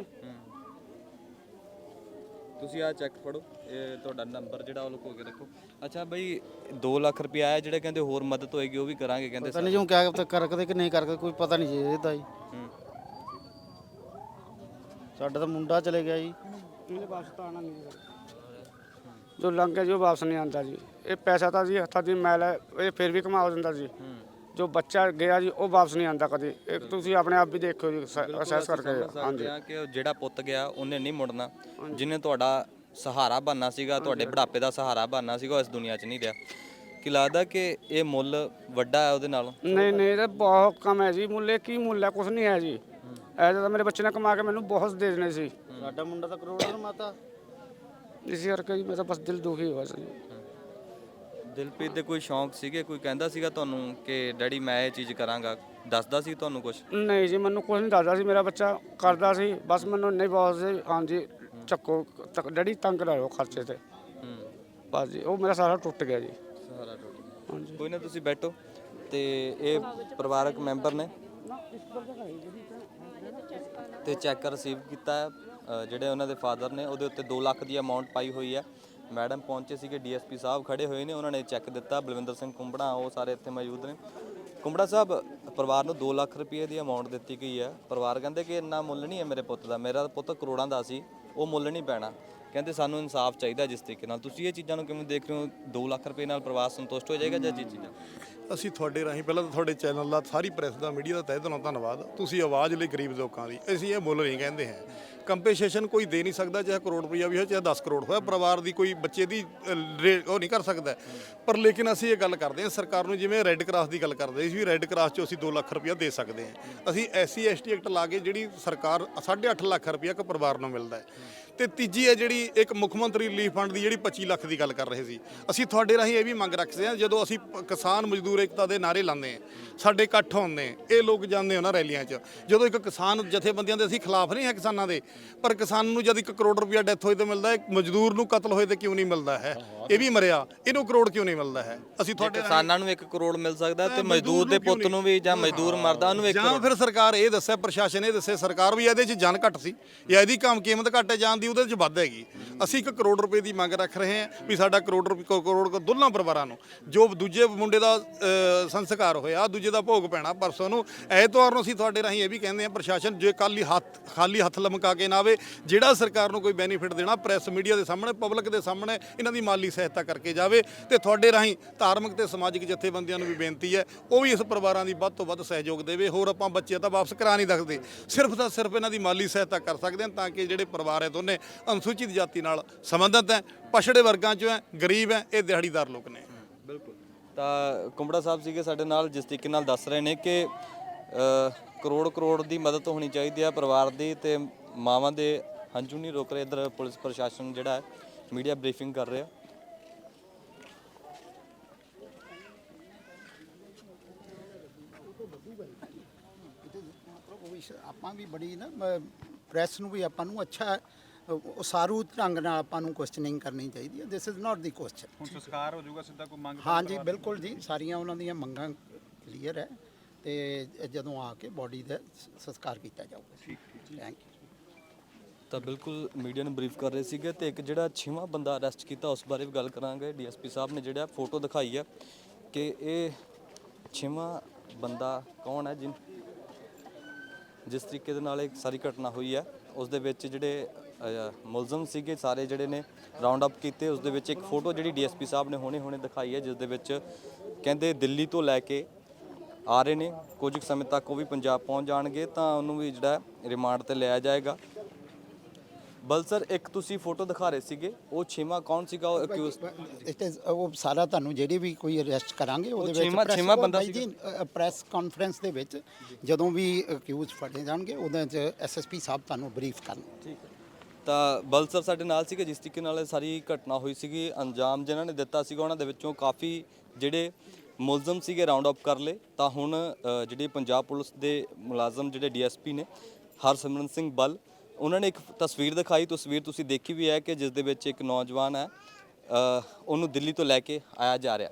ਤੁਸੀਂ ਆ ਚੈੱਕ ਫੜੋ। ਇਹ ਤੁਹਾਡਾ ਨੰਬਰ ਜਿਹੜਾ ਉਹ ਲੁਕੋ ਕੇ ਰੱਖੋ। ਅੱਛਾ ਬਈ 2 ਲੱਖ ਰੁਪਇਆ ਆਇਆ ਜਿਹੜੇ ਕਹਿੰਦੇ ਹੋਰ ਮਦਦ ਹੋਏਗੀ ਉਹ ਵੀ ਕਰਾਂਗੇ ਕਹਿੰਦੇ ਪਤਾ ਨਹੀਂ ਜੋ ਕਿਆ ਕਰਕਦੇ ਕਿ ਨਹੀਂ ਕਰਕਦੇ ਕੋਈ ਪਤਾ ਨਹੀਂ ਜੀ ਇਹਦਾ ਜੀ ਹੂੰ। ਸਾਡਾ ਤਾਂ ਮੁੰਡਾ ਚਲੇ ਗਿਆ ਜੀ। ਇਹਦੇ ਵਾਪਸ ਤਾਂ ਆਣਾ ਨਹੀਂ ਜੋ ਲੰਘ ਗਿਆ ਜੀ ਉਹ ਵਾਪਸ ਨਹੀਂ ਆਉਂਦਾ ਜੀ। ਇਹ ਪੈਸਾ ਤਾਂ ਜੀ ਹੱਥਾਂ ਦੀ ਮੈਲ ਹੈ ਇਹ ਫਿਰ ਵੀ ਕਮਾ ਦਿੰਦਾ ਜੀ। ਜੋ ਬੱਚਾ ਗਿਆ ਜੀ ਉਹ ਵਾਪਸ ਨਹੀਂ ਆਉਂਦਾ ਕਦੇ। ਇਹ ਤੁਸੀਂ ਆਪਣੇ ਆਪ ਵੀ ਦੇਖੋ ਜੀ ਅਸੈਸ ਕਰਕੇ ਹਾਂਜੀ। ਕਿ ਉਹ ਜਿਹੜਾ ਪੁੱਤ ਗਿਆ ਉਹਨੇ ਨਹੀਂ ਮੁੜਨਾ। ਜਿਹਨੇ ਤੁਹਾਡਾ ਸਹਾਰਾ ਬਣਨਾ ਸੀਗਾ ਤੁਹਾਡੇ ਬੁਢਾਪੇ ਦਾ ਸਹਾਰਾ ਬਣਨਾ ਸੀਗਾ ਉਹ ਇਸ ਦੁਨੀਆ 'ਚ ਨਹੀਂ ਰਿਹਾ। ਕੀ ਲੱਗਦਾ ਕਿ ਇਹ ਮੁੱਲ ਵੱਡਾ ਹੈ ਉਹਦੇ ਨਾਲੋਂ? ਨਹੀਂ ਨਹੀਂ ਇਹ ਤਾਂ ਬਹੁਤ ਕਮ ਹੈ ਜੀ ਮੁੱਲੇ ਕੀ ਮੁੱਲ ਹੈ ਕੁਝ ਨਹੀਂ ਹੈ ਜੀ। ਐਜਾ ਤਾਂ ਮੇਰੇ ਬੱਚੇ ਨੇ ਕਮਾ ਕੇ ਮੈਨੂੰ ਬਹੁਤ ਦੇ ਦੇਣੇ ਸੀ। ਸਾਡਾ ਮੁੰਡਾ ਤਾਂ ਕਰੋੜਾਂ ਦਾ ਮਾਤਾ। ਇਸੇ ਕਰਕੇ ਜੀ ਮੇਰਾ ਬਸ ਦਿਲ ਦੁਖੀ ਹੋਇਆ ਸੀ। ਦਿਲਪ੍ਰੀਤ ਦੇ ਕੋਈ ਸ਼ੌਂਕ ਸੀਗੇ? ਕੋਈ ਕਹਿੰਦਾ ਸੀਗਾ ਤੁਹਾਨੂੰ ਕਿ ਡੈਡੀ ਮੈਂ ਇਹ ਚੀਜ਼ ਕਰਾਂਗਾ? ਦੱਸਦਾ ਸੀ ਤੁਹਾਨੂੰ ਕੁਝ ਨਹੀਂ ਜੀ ਮੈਨੂੰ ਕੁਝ ਨਹੀਂ ਦੱਸਦਾ ਸੀ ਮੇਰਾ ਬੱਚਾ ਕਰਦਾ ਸੀ ਬਸ ਮੈਨੂੰ ਨਹੀਂ ਬਹੁਤ ਸੀ। ਹਾਂਜੀ ਚੱਕੋ ਚੱਕ- ਡੈਡੀ ਤੰਗ ਕਰਾਓ ਖਰਚੇ ਤੇ। ਹੂੰ। ਬਸ ਜੀ ਉਹ ਮੇਰਾ ਸਾਰਾ ਟੁੱਟ ਗਿਆ ਜੀ। ਸਹਾਰਾ ਟੁੱਟ ਗਿਆ। ਕੋਈ ਨਾ ਤੁਸੀਂ ਬੈਠੋ ਤੇ ਇਹ ਪਰਿਵਾਰਕ ਮੈਂਬਰ ਨੇ। ਤੇ ਚੈੱਕ ਰਿਸੀਵ ਕੀਤਾ ਹੈ। ਜਿਹੜੇ ਉਹਨਾਂ ਦੇ ਫਾਦਰ ਨੇ ਉਹਦੇ ਉੱਤੇ 2 ਲੱਖ ਦੀ ਅਮਾਉਂਟ ਪਾਈ ਹੋਈ ਹੈ। ਮੈਡਮ ਪਹੁੰਚੇ ਸੀਗੇ ਡੀਐਸਪੀ ਸਾਹਿਬ ਖੜੇ ਹੋਏ ਨੇ ਉਹਨਾਂ ਨੇ ਚੈੱਕ ਦਿੱਤਾ। ਬਲਵਿੰਦਰ ਸਿੰਘ ਕੁੰਬੜਾ ਉਹ ਸਾਰੇ ਇੱਥੇ ਮੌਜੂਦ ਨੇ। ਕੁੰਬੜਾ ਸਾਹਿਬ ਪਰਿਵਾਰ ਨੂੰ 2 ਲੱਖ ਰੁਪਏ ਦੀ ਅਮਾਉਂਟ ਦਿੱਤੀ ਗਈ ਹੈ। ਪਰਿਵਾਰ ਕਹਿੰਦੇ ਕਿ ਇੰਨਾ ਮੁੱਲ ਨਹੀਂ ਹੈ ਮੇਰੇ ਪੁੱਤ ਦਾ। ਮੇਰਾ ਪੁੱਤ ਕਰੋੜਾਂ ਦਾ ਸੀ। ਉਹ ਮੁੱਲ ਨਹੀਂ ਪੈਣਾ। ਕਹਿੰਦੇ ਸਾਨੂੰ ਇਨਸਾਫ ਚਾਹੀਦਾ ਜਿਸ ਤਰੀਕੇ ਨਾਲ। ਤੁਸੀਂ ਇਹ ਚੀਜ਼ਾਂ ਨੂੰ ਕਿਵੇਂ ਦੇਖ ਰਹੇ ਹੋ? 2 ਲੱਖ ਰੁਪਏ ਨਾਲ ਪਰਿਵਾਰ ਸੰਤੁਸ਼ਟ ਹੋ ਜਾਏਗਾ ਜਾਂ ਜੀ ਚੀਜ਼ਾਂ? ਅਸੀਂ ਤੁਹਾਡੇ ਰਾਹੀਂ ਪਹਿਲਾਂ ਤਾਂ ਤੁਹਾਡੇ ਚੈਨਲ ਦਾ ਸਾਰੀ ਪ੍ਰੈਸ ਦਾ ਮੀਡੀਆ ਦਾ ਤਹਿ ਦਿਲੋਂ ਧੰਨਵਾਦ। ਤੁਸੀਂ ਆਵਾਜ਼ ਲਈ ਗਰੀਬ ਲੋਕਾਂ ਦੀ। ਅਸੀਂ ਇਹ ਮੁੱਲ ਨਹੀਂ ਕਹਿੰਦੇ ਹਾਂ ਕੰਪਨਸੇਸ਼ਨ ਕੋਈ ਦੇ ਨਹੀਂ ਸਕਦਾ ਚਾਹੇ ਕਰੋੜ ਰੁਪਈਆ ਵੀ ਹੋਵੇ ਚਾਹੇ 10 ਕਰੋੜ ਹੋਵੇ ਪਰਿਵਾਰ ਦੀ ਕੋਈ ਬੱਚੇ ਦੀ ਅ, ਰੇ- ਉਹ ਨਹੀਂ ਕਰ ਸਕਦਾ। ਪਰ ਲੇਕਿਨ ਅਸੀਂ ਇਹ ਗੱਲ ਕਰਦੇ ਹਾਂ ਸਰਕਾਰ ਨੂੰ ਜਿਵੇਂ ਰੈੱਡ ਕਰਾਸ ਦੀ ਗੱਲ ਕਰਦੇ ਸੀ ਵੀ ਰੈੱਡ ਕਰਾਸ 'ਚੋਂ ਅਸੀਂ 2 ਲੱਖ ਰੁਪਈਆ ਦੇ ਸਕਦੇ ਹਾਂ। ਅਸੀਂ ਐਸਸੀ ਐਸਟੀ ਐਕਟ ਲਾ ਕੇ ਜਿਹੜੀ ਸਰਕਾਰ 8.5 ਲੱਖ ਰੁਪਈਆ ਇੱਕ ਪਰਿਵਾਰ ਨੂੰ ਮਿਲਦਾ ਹੈ। ਤੇ ਤੀਜੀ ਹੈ ਜਿਹੜੀ ਇੱਕ ਮੁੱਖ ਮੰਤਰੀ ਰਿਲੀਫ ਫੰਡ ਦੀ ਜਿਹੜੀ 25 ਲੱਖ ਦੀ ਗੱਲ ਕਰ ਰਹੇ ਸੀ। ਅਸੀਂ ਤੁਹਾਡੇ ਰਾਹੀਂ ਇਹ ਵੀ ਮੰਗ ਰੱਖਦੇ ਹਾਂ, ਜਦੋਂ ਅਸੀਂ ਕਿਸਾਨ ਮਜ਼ਦੂਰ ਏਕਤਾ ਦੇ ਨਾਰੇ ਲਾਉਂਦੇ ਹਾਂ, ਸਾਡੇ ਇਕੱਠ ਹੁੰਦੇ ਇਹ ਲੋਕ ਜਾਂਦੇ ਉਹਨਾਂ ਰੈਲੀਆਂ 'ਚ। ਜਦੋਂ ਇੱਕ ਕਿਸਾਨ ਜਥੇਬੰਦੀਆਂ ਦੇ ਅਸੀਂ ਖਿਲਾਫ ਨਹੀਂ ਹੈ ਕਿਸਾਨਾਂ ਦੇ, ਪਰ ਕਿਸਾਨ ਨੂੰ ਜਦ 1 ਕਰੋੜ ਰੁਪਇਆ ਡੈਥ ਹੋਏ ਤੇ ਮਿਲਦਾ ਹੈ ਮਜ਼ਦੂਰ ਨੂੰ ਕਤਲ ਹੋਏ ਤੇ ਕਿਉਂ ਨਹੀਂ ਮਿਲਦਾ ਹੈ? ਇਹ ਵੀ ਮਰਿਆ। ਇਹਨੂੰ ਕਰੋੜ ਕਿਉਂ ਨਹੀਂ ਮਿਲਦਾ ਹੈ? ਅਸੀਂ ਤੁਹਾਡੇ ਕਿਸਾਨਾਂ ਨੂੰ 1 ਕਰੋੜ ਮਿਲ ਸਕਦਾ ਤੇ ਮਜ਼ਦੂਰ ਦੇ ਪੁੱਤ ਨੂੰ ਵੀ ਜਾਂ ਮਜ਼ਦੂਰ ਮਰਦਾ ਉਹਨੂੰ 1 ਜਾਂ ਫਿਰ ਸਰਕਾਰ ਇਹ ਦੱਸੇ ਪ੍ਰਸ਼ਾਸਨ ਇਹ ਦੱਸੇ ਸਰਕਾਰ ਵੀ ਇਹਦੇ 'ਚ ਜਾਨ ਘੱਟ ਸੀ। ਜਾਂ ਇਹਦੀ ਕੰਮ ਕੀਮਤ ਘੱਟ ਹੈ ਜਾਨ ਦੀ ਉਹਦੇ 'ਚ ਵੱਧ ਹੈਗੀ। ਅਸੀਂ 1 ਕਰੋੜ ਰੁਪਏ ਦੀ ਮੰਗ ਰੱਖ ਰਹੇ ਹਾਂ ਵੀ ਸਾਡਾ ਕਰੋੜ ਰੁਪਏ ਕਰੋੜ ਦੋਨਾਂ ਪਰਿਵਾਰਾਂ ਨੂੰ ਜੋ ਦੂਜੇ ਮੁੰਡੇ ਦਾ ਸੰਸਕਾਰ ਹੋਇਆ ਦੂਜੇ ਦਾ ਭੋਗ ਪੈਣਾ ਪਰਸੋਂ ਨੂੰ ਐਤਵਾਰ ਨੂੰ ਅਸੀਂ ਤੁਹਾਡੇ ਰਾਹੀਂ ਇਹ ਵੀ ਕਹਿੰਦੇ ਹਾਂ ਪ੍ਰਸ਼ਾਸਨ ਜੇ ਕੱਲ ਹੀ ਹੱਥ ਖਾਲੀ ਹੱਥ ਲਮਕਾ ਕੇ ਨਾ ਆਵੇ ਜਿਹੜਾ ਸਰਕਾਰ ਨੂੰ ਕੋਈ ਬੈਨੀਫਿਟ ਦੇਣਾ ਪ੍ਰੈਸ ਮੀਡੀਆ ਦੇ ਸਾਹਮਣੇ ਪਬਲਿਕ ਦੇ ਸਾਹਮਣੇ ਇਹਨਾਂ ਦੀ ਮਾਲੀ ਸਹਾਇਤਾ ਕਰਕੇ ਜਾਵੇ ਤੇ ਤੁਹਾਡੇ ਰਾਹੀਂ ਧਾਰਮਿਕ ਤੇ ਸਮਾਜਿਕ ਜਥੇਬੰਦੀਆਂ ਨੂੰ ਵੀ ਬੇਨਤੀ ਹੈ, ਉਹ ਵੀ ਇਸ ਪਰਿਵਾਰਾਂ ਦੀ ਵੱਧ ਤੋਂ ਵੱਧ ਸਹਿਯੋਗ ਦੇਵੇ। ਹੋਰ ਆਪਾਂ ਬੱਚੇ ਤਾਂ ਵਾਪਸ ਕਰਾ ਨਹੀਂ ਸਕਦੇ। ਸਿਰਫ ਤਾਂ ਸਿਰਫ ਇਹਨਾਂ ਦੀ ਮਾਲੀ ਸਹਾਇਤਾ ਕਰ ਸਕਦੇ ਹਾਂ ਤਾਂ ਕਿ ਜਿਹੜੇ ਪਰਿਵਾਰ ਹੈ ਦੋਨੇ ਅਨੁਸੂਚਿਤ ਜਾਤੀ ਨਾਲ ਸੰਬੰਧਿਤ ਹੈ, ਪਛੜੇ ਵਰਗਾਂ ਚੋਂ ਹੈ, ਗਰੀਬ ਹੈ, ਇਹ ਦਿਹਾੜੀਦਾਰ ਲੋਕ ਨੇ। ਬਿਲਕੁਲ। ਤਾਂ ਕੁੰਬੜਾ ਸਾਹਿਬ ਸੀਗੇ ਸਾਡੇ ਨਾਲ, ਜਿਸ ਤਰੀਕੇ ਨਾਲ ਦੱਸ ਰਹੇ ਨੇ ਕਿ ਕਰੋੜ ਕਰੋੜ ਦੀ ਮਦਦ ਹੋਣੀ ਚਾਹੀਦੀ ਹੈ ਪਰਿਵਾਰ ਦੀ ਤੇ ਮਾਵਾਂ ਦੇ ਹੰਝੂ ਨਹੀਂ ਰੋਕ ਰਹੇ। ਇਧਰ ਪੁਲਿਸ ਪ੍ਰਸ਼ਾਸਨ ਜਿਹੜਾ ਹੈ, ਮੀਡੀਆ ਬਰੀਫਿੰਗ ਕਰ ਰਿਹਾ ਉਹ ਵੀ ਸ- ਆਪਾਂ ਵੀ ਬੜੀ ਨਾ ਪ੍ਰੈਸ ਨੂੰ ਵੀ ਆਪਾਂ ਨੂੰ ਅੱਛਾ ਉਹ ਸਾਰੂ ਢੰਗ ਨਾਲ ਆਪਾਂ ਨੂੰ ਕੁਐਸਚਨਿੰਗ ਕਰਨੀ ਚਾਹੀਦੀ ਹੈ। This is not the question ਹੁਣ ਸੰਸਕਾਰ ਹੋ ਜਾਊਗਾ ਸਿੱਧਾ ਕੋਈ ਮੰਗ ਹਾਂਜੀ ਬਿਲਕੁਲ ਜੀ। ਸਾਰੀਆਂ ਉਹਨਾਂ ਦੀਆਂ ਮੰਗਾਂ ਕਲੀਅਰ ਹੈ ਤੇ ਜਦੋਂ ਆ ਕੇ ਬਾਡੀ ਦਾ ਸੰਸਕਾਰ ਕੀਤਾ ਜਾਊਗਾ। ਠੀਕ ਥੈਂਕ ਯੂ ਤਾਂ ਬਿਲਕੁਲ ਮੀਡੀਆ ਨੂੰ ਬਰੀਫ ਕਰ ਰਹੇ ਸੀਗੇ ਤੇ ਇੱਕ ਜਿਹੜਾ ਛੇਵਾਂ ਬੰਦਾ ਅਰੈਸਟ ਕੀਤਾ ਉਸ ਬਾਰੇ ਵੀ ਗੱਲ ਕਰਾਂਗੇ। ਡੀਐਸਪੀ ਸਾਹਿਬ ਨੇ ਜਿਹੜਾ ਫੋਟੋ ਦਿਖਾਈ ਹੈ ਕਿ ਇਹ ਛੇਵਾਂ ਬੰਦਾ ਕੌਣ ਹੈ ਜਿਨ ਜਿਸ ਤਰੀਕੇ ਦੇ ਨਾਲ ਇਹ ਸਾਰੀ ਘਟਨਾ ਹੋਈ ਹੈ, ਉਸ ਦੇ ਵਿੱਚ ਜਿਹੜੇ ਮੁਲਜ਼ਮ ਸੀਗੇ, ਸਾਰੇ ਜਿਹੜੇ ਨੇ ਰਾਉਂਡ ਅਪ ਕੀਤੇ, ਉਸ ਦੇ ਵਿੱਚ ਇੱਕ ਫੋਟੋ ਜਿਹੜੀ ਡੀਐਸਪੀ ਸਾਹਿਬ ਨੇ ਹੁਣੇ ਹੁਣੇ ਦਿਖਾਈ ਹੈ, ਜਿਸ ਦੇ ਵਿੱਚ ਕਹਿੰਦੇ ਦਿੱਲੀ ਤੋਂ ਲੈ ਕੇ ਆ ਰਹੇ ਨੇ। ਕੁਝ ਕੁ ਸਮੇਂ ਤੱਕ ਉਹ ਵੀ ਪੰਜਾਬ ਪਹੁੰਚ ਜਾਣਗੇ, ਤਾਂ ਉਹਨੂੰ ਵੀ ਜਿਹੜਾ ਰਿਮਾਂਡ ਤੇ ਲਿਆ ਜਾਏਗਾ। ਬਲ ਸਰ ਇੱਕ ਤੁਸੀਂ ਫੋਟੋ ਦਿਖਾ ਰਹੇ ਸੀਗੇ ਉਹ ਛੇਵਾਂ ਕੌਣ ਸੀਗਾ ਉਹ ਅਕਿਊਜ਼ ਇਟ ਇਜ਼ ਉਹ ਸਾਰਾ ਤੁਹਾਨੂੰ ਜਿਹੜੀ ਵੀ ਕੋਈ ਅਰੈਸਟ ਕਰਾਂਗੇ ਉਹਦੇ ਵਿੱਚ ਛੇਵਾਂ- ਛੇਵਾਂ ਬੰਦਾ ਜੀ ਪ੍ਰੈਸ ਕਾਨਫਰੰਸ ਦੇ ਵਿੱਚ ਜਦੋਂ ਵੀ ਅਕਿਊਜ਼ ਫੜੇ ਜਾਣਗੇ ਉਹਦੇ 'ਚ ਐਸਐਸਪੀ ਸਾਹਿਬ ਤੁਹਾਨੂੰ ਬਰੀਫ ਕਰਨ ਤਾਂ ਬਲ ਸਰ ਸਾਡੇ ਨਾਲ ਸੀਗੇ ਜਿਸ ਤਰੀਕੇ ਨਾਲ ਇਹ ਸਾਰੀ ਘਟਨਾ ਹੋਈ ਸੀਗੀ ਅੰਜਾਮ ਜਿਨ੍ਹਾਂ ਨੇ ਦਿੱਤਾ ਸੀਗਾ ਉਹਨਾਂ ਦੇ ਵਿੱਚੋਂ ਕਾਫੀ ਜਿਹੜੇ ਮੁਲਜ਼ਮ ਸੀਗੇ ਰਾਉਂਡ ਅਪ ਕਰ ਲਏ। ਤਾਂ ਹੁਣ ਜਿਹੜੀ ਪੰਜਾਬ ਪੁਲਿਸ ਦੇ ਮੁਲਾਜ਼ਮ ਜਿਹੜੇ ਡੀਐਸਪੀ ਨੇ ਹਰਸਿਮਰਨ ਸਿੰਘ ਬਲ ਉਹਨਾਂ ਨੇ ਇੱਕ ਤਸਵੀਰ ਦਿਖਾਈ ਤਸਵੀਰ ਤੁਸੀਂ ਦੇਖੀ ਵੀ ਹੈ ਕਿ ਜਿਸ ਦੇ ਵਿੱਚ ਇੱਕ ਨੌਜਵਾਨ ਹੈ ਅ, ਉਹਨੂੰ ਦਿੱਲੀ ਤੋਂ ਲੈ ਕੇ ਆਇਆ ਜਾ ਰਿਹਾ।